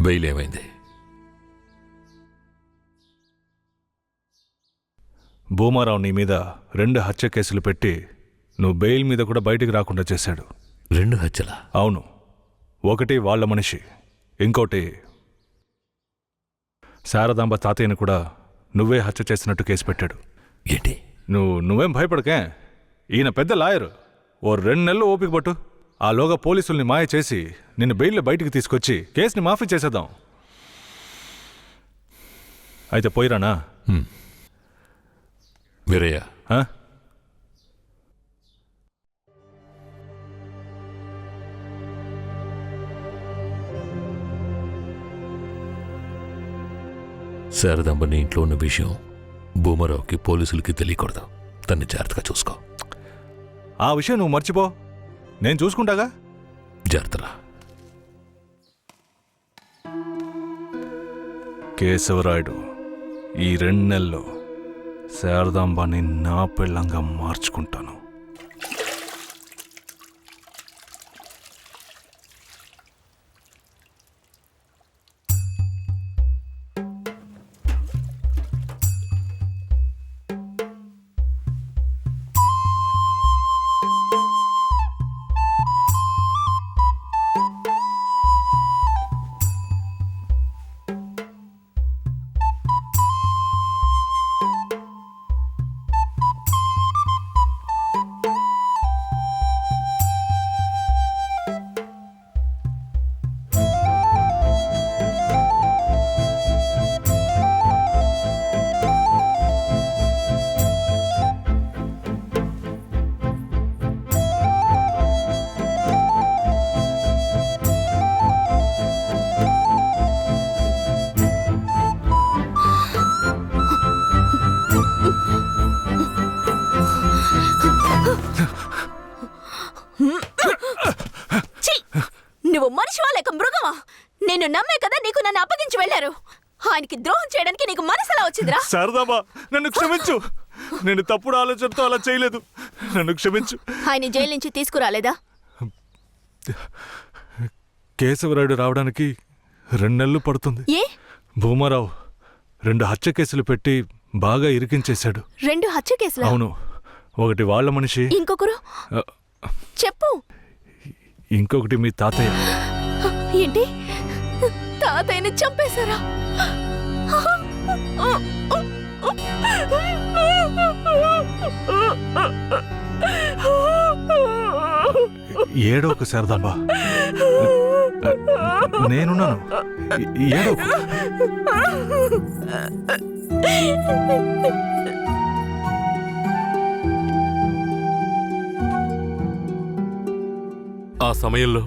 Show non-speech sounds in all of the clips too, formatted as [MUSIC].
Bail ఏమైంది భూమారావు నీ మీద రెండు హత్య కేసులు పెట్టి నువ్వు బెయిల్ మీద కూడా బయటికి రాకుండా చేశాడు. రెండు హత్యల? అవును. ఒకటి వాళ్ళ మనిషి ఇంకోటి శారదాంబ తాతయ్యను కూడా నువ్వే హత్య చేసినట్టు కేసు పెట్టాడు. ఏంటి? నువ్వు నువ్వేం భయపడకే? ఈయన పెద్ద లాయరు. ఓ రెండు నెలలు ఓపిక పట్టు. ఆలోగా పోలీసుల్ని మాయ చేసి నిన్ను బెయిల్లో బయటికి తీసుకొచ్చి కేసుని మాఫీ చేసేద్దాం. అయితే పోయిరానా? వీరయ్య. ఆ? శారదాంబ నీ ఇంట్లో ఉన్న విషయం భూమరావుకి పోలీసులకి తెలియకూడదు. తన్ని జాగ్రత్తగా చూసుకో. ఆ విషయం నువ్వు మర్చిపో. నేను చూసుకుంటాగా? జాగ్రత్తరా. కేశవరాయుడు ఈ రెండు నెలల్లో శారదాంబాని నా పెళ్ళంగా మార్చుకుంటాను. ఛీ! నువ్వు మనిషివా లేక మృగమా? నేను నమ్మే కదా నీకు నన్ను అప్పగించి వెళ్ళారు. ఆయనకి ద్రోహం చేయడానికి నీకు మనసులా వచ్చిందిరా? శారదాంబా నన్ను క్షమించు. నేను తప్పుడు ఆలోచనతో అలా చేయలేదు. నన్ను క్షమించు. ఆయన జైలు నుంచి తీసుకురాలేదా? కేశవరాయుడు రావడానికి రెండు నెలలు పడుతుంది. ఏ? భూమారావు రెండు హత్య కేసులు పెట్టి బాగా ఇరికించేశాడు. రెండు హత్య కేసులా? అవును. ఒకటి వాళ్ళ మనిషి. ఇంకొకరు? చెప్పు. ఇంకొకటి మీ తాతయ్య. ఏంటి? తాతయ్యని చంపేశారా? ఏడో ఒక శారదాంబా. నేనున్నాను. ఏడో ఆ సమయంలో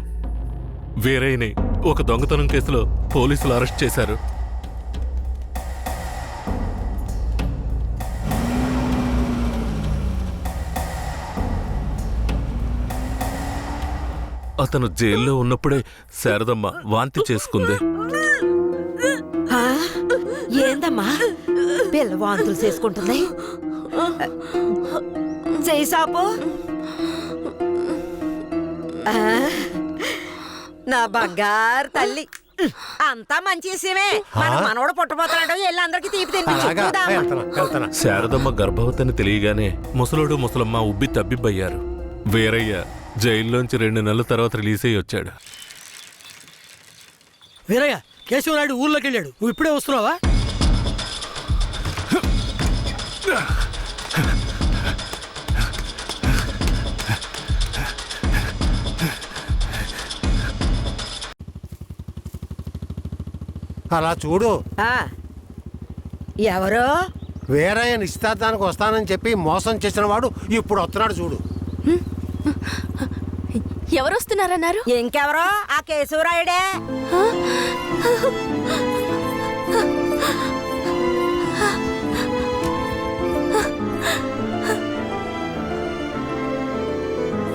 వేరేని ఒక దొంగతనం కేసులో పోలీసులు అరెస్ట్ చేశారు. అతను జైల్లో ఉన్నప్పుడే శారదమ్మ వాంతి చేసుకుంది. ఏందమ్మా? పిల్ల వాంతులు చేసుకుంటుంది. చేయి నా బంగారు తల్లి. అంతా మంచి విషయమే. మన మనవడు పుట్టబోతున్నాడు వెళ్ళి అందరికి తీపి తినిపించు. శారదమ్మ గర్భవతిని తెలియగానే ముసలోడు ముసలమ్మ ఉబ్బి తబ్బిబ్బయ్యారు. వీరయ్య జైల్లోంచి రెండు నెలల తర్వాత రిలీజ్ అయ్యి వచ్చాడు. వీరయ్య కేశవనాయుడు ఊర్లోకి వెళ్ళాడు. నువ్వు ఇప్పుడే వస్తున్నావా? అలా చూడు. ఆ. ఎవరు? వేరయ్య నిశ్చితార్థానికి వస్తానని చెప్పి మోసం చేసిన వాడు ఇప్పుడు వస్తున్నాడు చూడు. ఎవరు వస్తున్నారన్నారు ఇంకెవరో? ఆ కేశవరాయుడే.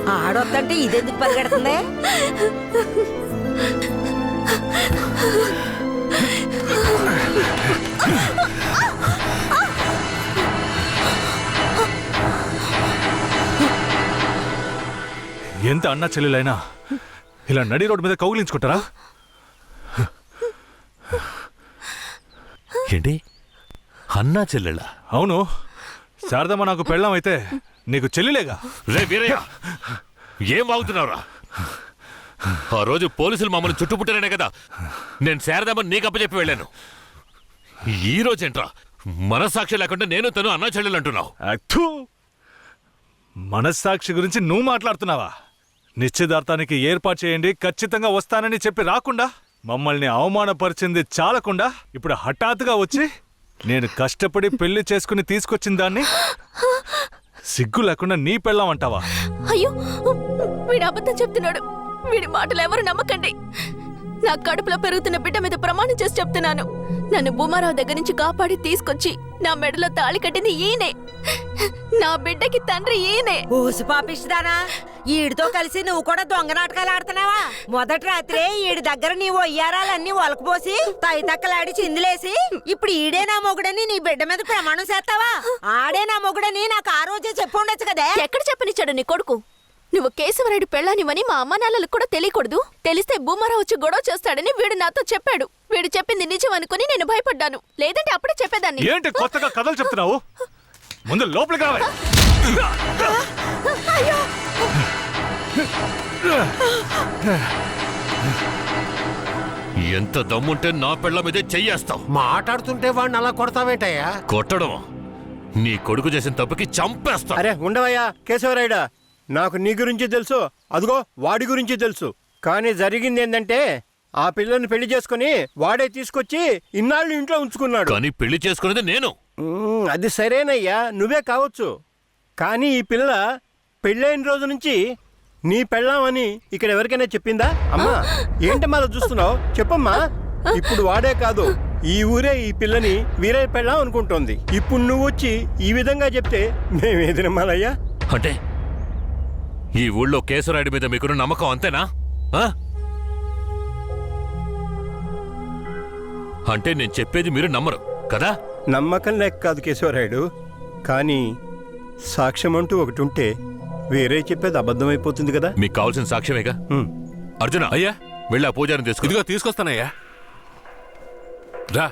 ఆడొద్దంటే ఇదెందుకు పరిగెడుతుంది? ఎంత అన్నా చెల్లెలైనా ఇలా నడి రోడ్డు మీద కౌగిలించుకుంటారా? ఏంటి? అన్నా చెల్లెళ్ళ అవును. శారదమ్మ నాకు పెళ్ళం అయితే నీకు చెల్లిలేగా? రే వీరయ్య ఏం వాగుతున్నావురా? ఆ రోజు పోలీసులు మమ్మల్ని చుట్టుముట్టారనే కదా. నేను శారదామని నీకు అప్పచెప్పి వెళ్ళాను. ఈ రోజేంట్రా మనస్సాక్షి లేకుండా నేను తను అన్నా చెల్లెలు అంటున్నావు. అత్తు! మనస్సాక్షి గురించి నువ్వు మాట్లాడుతున్నావా? నిశ్చితార్థానికి ఏర్పాటు చేయండి ఖచ్చితంగా వస్తానని చెప్పి రాకుండా మమ్మల్ని అవమానపరిచింది చాలకుండా ఇప్పుడు హఠాత్తుగా వచ్చి నేను కష్టపడి పెళ్ళి చేసుకుని తీసుకొచ్చిన దాన్ని సిగ్గు లేకుండా నీ పెళ్ళాం అంటావా? అయ్యో వీడు అబద్ధం చెప్తున్నాడు. వీడి మాటలు ఎవరు నమ్మకండి. నా కడుపులో పెరుగుతున్న బిడ్డ మీద ప్రమాణం చేసి చెప్తున్నాను. నన్ను భూమారావు దగ్గర నుంచి కాపాడి తీసుకొచ్చి నా మెడలో తాళి కట్టింది ఈయనే. నా బిడ్డకి తండ్రి ఈయనే. ఊసి పాపిస్తానా ఈడితో కలిసి నువ్వు కూడా దొంగ నాటకాలు ఆడుతున్నావా? మొదటి రాత్రే ఈడి దగ్గర నీ ఒయ్యారాలన్నీ ఒలకపోసి తైతక్కలాడి చిందులేసి ఇప్పుడు ఈడే నా మొగుడని నీ బిడ్డ మీద ప్రమాణం చేస్తావా? ఆడే నా మొగుడని నాకు ఆ రోజే చెప్పు ఉండొచ్చు కదే. ఎక్కడ చెప్పనిచ్చాడు నీ కొడుకు? నువ్వు కేశవరాయుడు పెళ్ళానివని మా అమ్మ నాన్నలకు కూడా తెలియకూడదు. తెలిస్తే భూమారావు వచ్చి గొడవ చేస్తాడని వీడు నాతో చెప్పాడు. వీడు చెప్పింది నిజం అనుకుని నేను భయపడ్డాను. లేదంటే అప్పుడే చెప్పేదాన్ని. ఏంటి కొత్తగా కథలు చెప్తున్నావు? ముందు లోపలికి రావాలి ఎంత దమ్ముంటే నా పెళ్ళ మీదే చెయ్యేస్తావు. మాట్లాడుతుంటే వాడిని అలా కొడతావేంటయ్యా? కొట్టడం. నీ కొడుకు చేసిన తప్పుకి చంపేస్తా. అరే ఉండవయ్యా కేశవరాయుడా. నాకు నీ గురించి తెలుసు. అదిగో వాడి గురించి తెలుసు. కానీ జరిగింది ఏంటంటే ఆ పిల్లని పెళ్ళి చేసుకుని వాడే తీసుకొచ్చి ఇన్నాళ్ళు ఇంట్లో ఉంచుకున్నాడు. కానీ పెళ్ళి చేసుకునేది నేను. ఉమ్, అది సరేనయ్యా నువ్వే కావచ్చు. కానీ ఈ పిల్ల పెళ్ళైన రోజు నుంచి నీ పెళ్ళామని ఇక్కడ ఎవరికైనా చెప్పిందా? అమ్మా ఏంటి మళ్ళీ చూస్తున్నావు? చెప్పమ్మా. ఇప్పుడు వాడే కాదు ఈ ఊరే ఈ పిల్లని వీరే పెళ్ళాం అనుకుంటోంది. ఇప్పుడు నువ్వు వచ్చి ఈ విధంగా చెప్తే మేమేది నమ్మాలయ్యా అంటే ఈ ఊళ్ళో కేశవరాయుడి మీద మీకున్న నమ్మకం అంతేనా? అంటే నేను చెప్పేది మీరు నమ్మరు కదా? నమ్మకం లేక కాదు కేశవరాయుడు. కానీ సాక్ష్యం అంటూ ఒకటి ఉంటే వేరే చెప్పేది అబద్ధమైపోతుంది కదా? మీకు కావాల్సిన సాక్ష్యమేగా. అర్జున అయ్యా వెళ్ళి ఆ పూజారిని తీసుకుని ఇదిగో తీసుకొస్తానయ్యా. రా.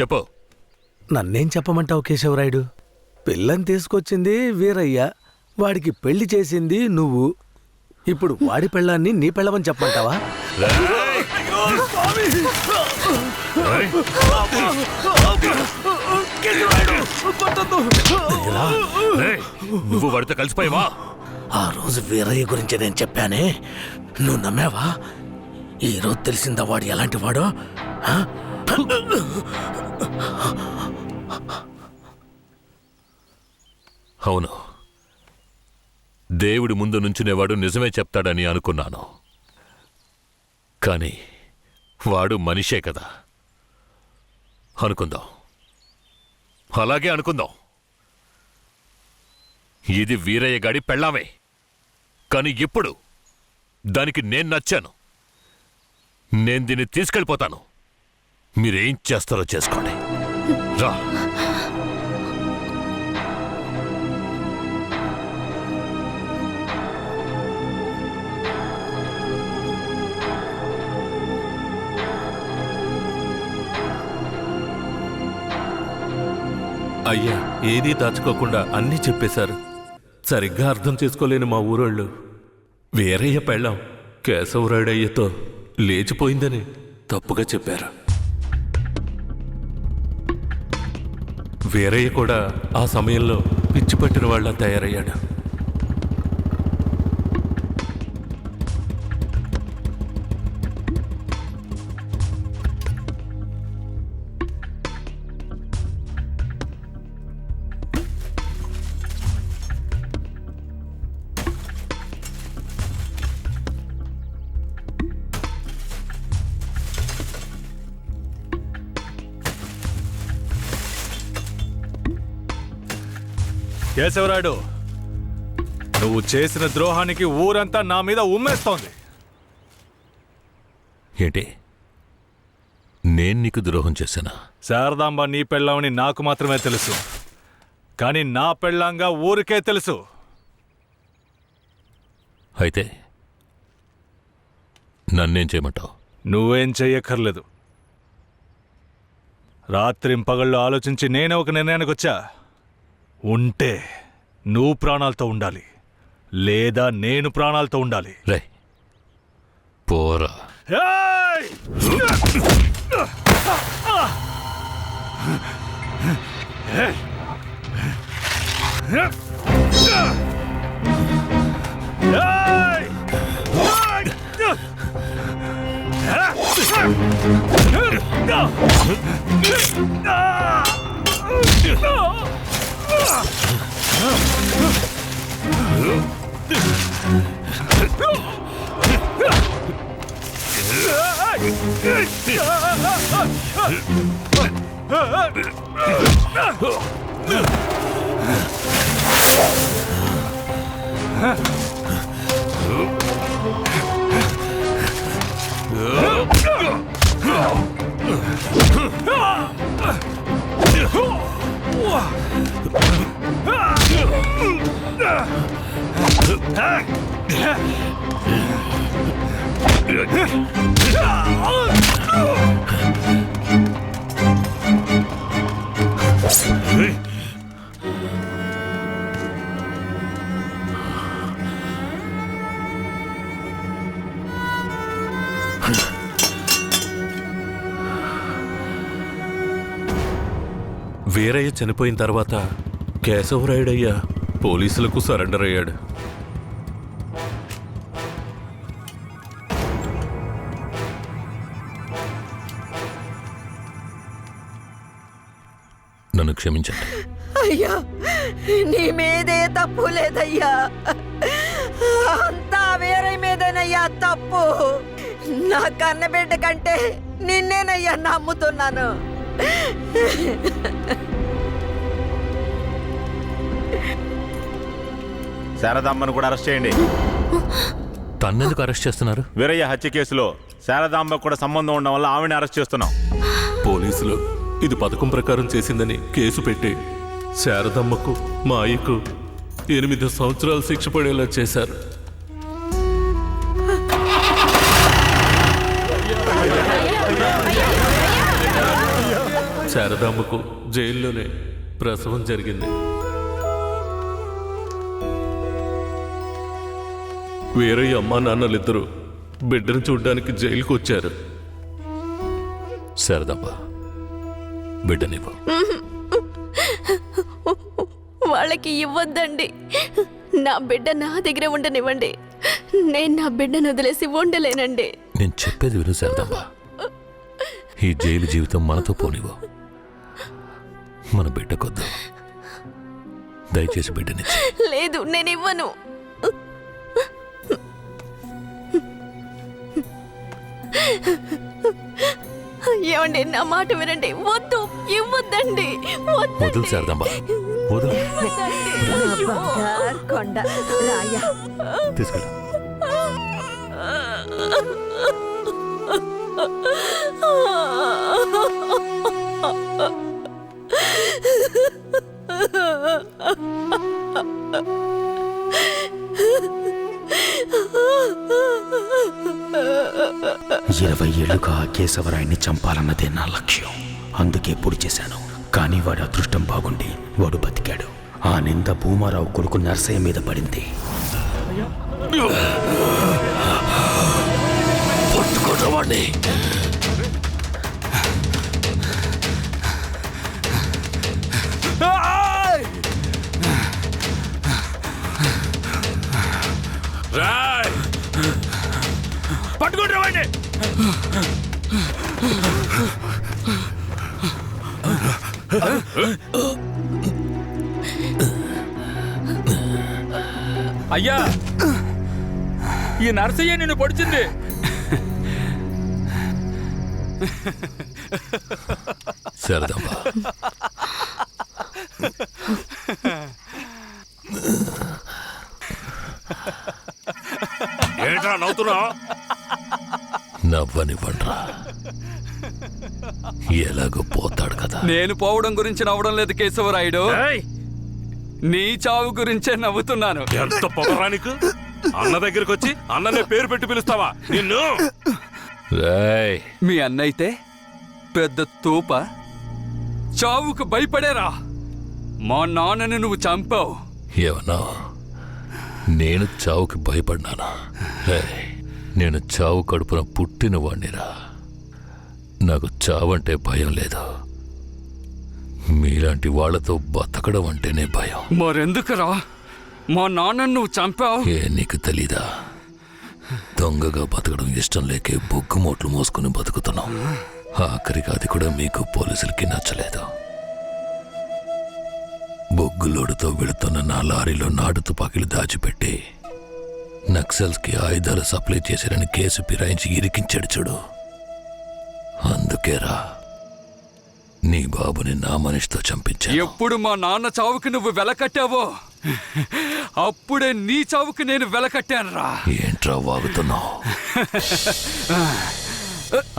చెప్పు. నన్నేం చెప్పమంటావు కేశవరాయుడు? పిల్లని తీసుకొచ్చింది వీరయ్య వాడికి పెళ్ళి చేసింది నువ్వు ఇప్పుడు వాడి పెళ్ళాన్ని నీ పెళ్ళమని చెప్పమంటావా! రేయ్! నువ్వు వాడితో కలిసిపోయావా ఆ రోజు వీరయ్య గురించి నేను చెప్పానే నువ్వు నమ్మావా ఈ రోజు తెలిసిందా వాడు ఎలాంటి వాడో? అవును. దేవుడి ముందు నుంచునేవాడు నిజమే చెప్తాడని అనుకున్నాను. కానీ వాడు మనిషే కదా. అనుకుందాం. అలాగే అనుకుందాం. ఇది వీరయ్య గాడి పెళ్ళామే. కానీ ఇప్పుడు దానికి నేను నచ్చాను. నేను దీన్ని తీసుకెళ్ళిపోతాను. మీరేం చేస్తారో చేసుకోండి. రా. అయ్యా ఏదీ దాచుకోకుండా అన్నీ చెప్పేశారు. సరిగ్గా అర్థం చేసుకోలేని మా ఊరోళ్ళు. వేరయ్య పెళ్ళాం కేశవరాయుడయ్యతో లేచిపోయిందని తప్పుగా చెప్పారు. వేరయ్య కూడా ఆ సమయంలో పిచ్చి పట్టిన వాళ్ళ తయారయ్యాడు. కేశవరాయుడు నువ్వు చేసిన ద్రోహానికి ఊరంతా నా మీద ఉమ్మేస్తోంది. ఏంటి? నేను నీకు ద్రోహం చేశానా? శారదాంబ నీ పెళ్ళామని నాకు మాత్రమే తెలుసు. కానీ నా పెళ్ళాంగా ఊరికే తెలుసు. అయితే నన్నేం చేయమంటావు? నువ్వేం చెయ్యక్కర్లేదు. రాత్రింపగళ్ళు ఆలోచించి నేనే ఒక నిర్ణయానికి వచ్చా ఉంటే నువ్వు ప్రాణాలతో ఉండాలి లేదా నేను ప్రాణాలతో ఉండాలి. రే పోరా. Oh! Ah! వీరయ్య చనిపోయిన తర్వాత కేశవరాయుడయ్య పోలీసులకు సరెండర్ అయ్యాడు. నన్ను క్షమించండి. అయ్యా నీ మీదే తప్పు లేదయ్యా. అంతా వేరే మీదేనయ్యా తప్పు. నా కన్నబిడ్డ కంటే నిన్నేనయ్యా నమ్ముతున్నాను. శారదాంబను కూడా అరెస్ట్ చేయండి. తన్నెందుకు అరెస్ట్ చేస్తున్నారు? వీరయ్య హత్య కేసులో శారదాంబ కూడా సంబంధం ఉండడం వల్ల ఆవిడని అరెస్ట్ చేస్తున్నాం. పోలీసులు ఇది పథకం ప్రకారం చేసిందని కేసు పెట్టి శారదమ్మకు మాయకు ఎనిమిది సంవత్సరాలు శిక్ష పడేలా చేశారు. శారదామ్మకు జైల్లోనే ప్రసవం జరిగింది. వేరే అమ్మా నాన్నలిద్దరూ బిడ్డను చూడ్డానికి జైలుకు వచ్చారు శారదమ్మా బిడ్డనివ్వు. వాళ్ళకి ఇవ్వద్దండి. నా బిడ్డ నా దగ్గర ఉండనివ్వండి. నేను నా బిడ్డను వదిలేసి ఉండలేనండి. నేను చెప్పేది విను శారదమ్మా ఈ జైలు జీవితం మనతో పోనివ్వు. మన బిడ్డకొద్దు. దయచేసి బిడ్డనిచ్చి. లేదు నేను ఇవ్వను. ఏమండి నా మాట వినండి. వద్దు ఇవ్వద్దండి. వదులు వద్దండి శారదమ్మా వదులు. బంగారు కొండ రాయా. తీసుకెళ్ళు. [LAUGHS] ఇరవై ఏళ్ళుగా కేశవరాయన్ని చంపాలన్నదే నా లక్ష్యం. అందుకే పొడి చేశాను. కానీ వాడి అదృష్టం బాగుండి వాడు బతికాడు. ఆ నింద భూమారావు కొడుకు నర్సయ్య మీద పడింది. పట్టుకోవడం రాయ్! పట్టుకుంటారా వాడిని అయ్యా! ఈ నర్సయ్య నిన్ను పొడిచింది. శారదమ్మా ఏంట్రా నవ్వుతున్నావు? నవ్వనివ్వండ్రా. ఎలాగో పోతాడు కదా. నేను పోవడం గురించి నవ్వడం లేదు కేశవరాయుడు. నీ చావు గురించే నవ్వుతున్నాను. ఎంత పొగరా నీకు? అన్న దగ్గరికి వచ్చి అన్ననే పేరు పెట్టి పిలుస్తావా? నిన్ను! మీ అన్న అయితే పెద్ద తోప. చావుకు భయపడేరా. మా నాన్నని నువ్వు చంపావు. ఏమన్నా నేను చావుకి భయపడ్డానా? నేను చావు కడుపున పుట్టిన వాణ్ణిరా నాకు చావంటే భయం లేదు. మీలాంటి వాళ్ళతో బతకడం అంటేనే భయం. మరెందుకురా? మా నాన్నని నువ్వు చంపావు? ఏ నీకు తెలీదా? దొంగగా బతకడం ఇష్టం లేకే బొగ్గు మోట్లు మోసుకుని బతుకుతున్నాం. ఆఖరికి అది కూడా మీకు పోలీసులకి నచ్చలేదు. బొగ్గులోడుతో వెళుతున్న నా లారీలో నాటు తుపాకీలు దాచిపెట్టి నక్సల్స్కి ఆయుధాలు సప్లై చేశారని కేసు ఫిరాయించి ఇరికించాడు చూడు. అందుకేరా నీ బాబుని నా మనిషితో చంపించాను. ఎప్పుడు మా నాన్న చావుకి నువ్వు వెలకట్టావో? అప్పుడే నీ చావుకి నేను వెలకట్టానురా. ఏంట్రా వాగుతున్నావు?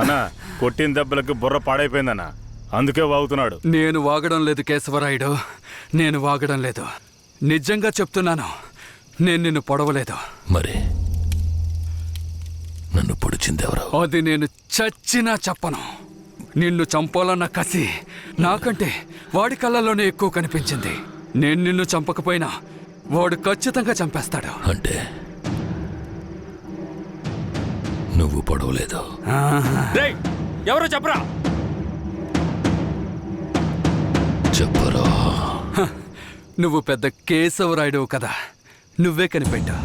అన్నా కొట్టిన దెబ్బలకు బుర్ర పాడైపోయిందన్న. అందుకే వాగుతున్నాడు. నేను వాగడం లేదు కేశవరాయుడు. నేను వాగడం లేదు. నిజంగా చెప్తున్నాను. నేను నిన్ను పొడవలేదు. మరి? నన్ను పొడిచిందెవరు? అది నేను చచ్చినా చెప్పను. నిన్ను చంపాలన్న కసి నాకంటే వాడి కళ్ళల్లోనే ఎక్కువ కనిపించింది. నేను నిన్ను చంపకపోయినా వాడు ఖచ్చితంగా చంపేస్తాడు. అంటే? నువ్వు పొడవలేదు. ఎవరో చెప్పరా? చెప్పరా? నువ్వు పెద్ద కేశవరాయుడు కదా. నువ్వే కనిపెట్టా.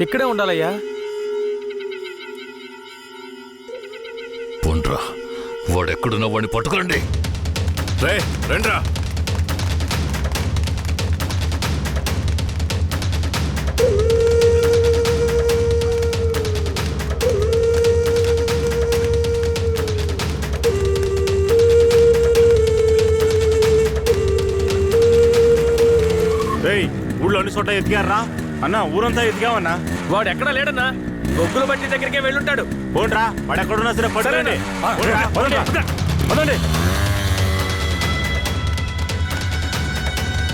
ఇక్కడే ఉండాలయ్యా. పోండ్రా వాడెక్కడున్నా వాడిని పట్టుకోండి రే రండ్రా. ఊళ్ళో అన్ని చోట్ల ఎతికారా అన్న ఊరంతా ఎతికామన్నా వాడు ఎక్కడా లేడన్నా? బొగ్గుల బట్టి దగ్గరికే వెళ్ళుంటాడు. పోండ్రా వాడు ఎక్కడున్నా సరే. పదండి.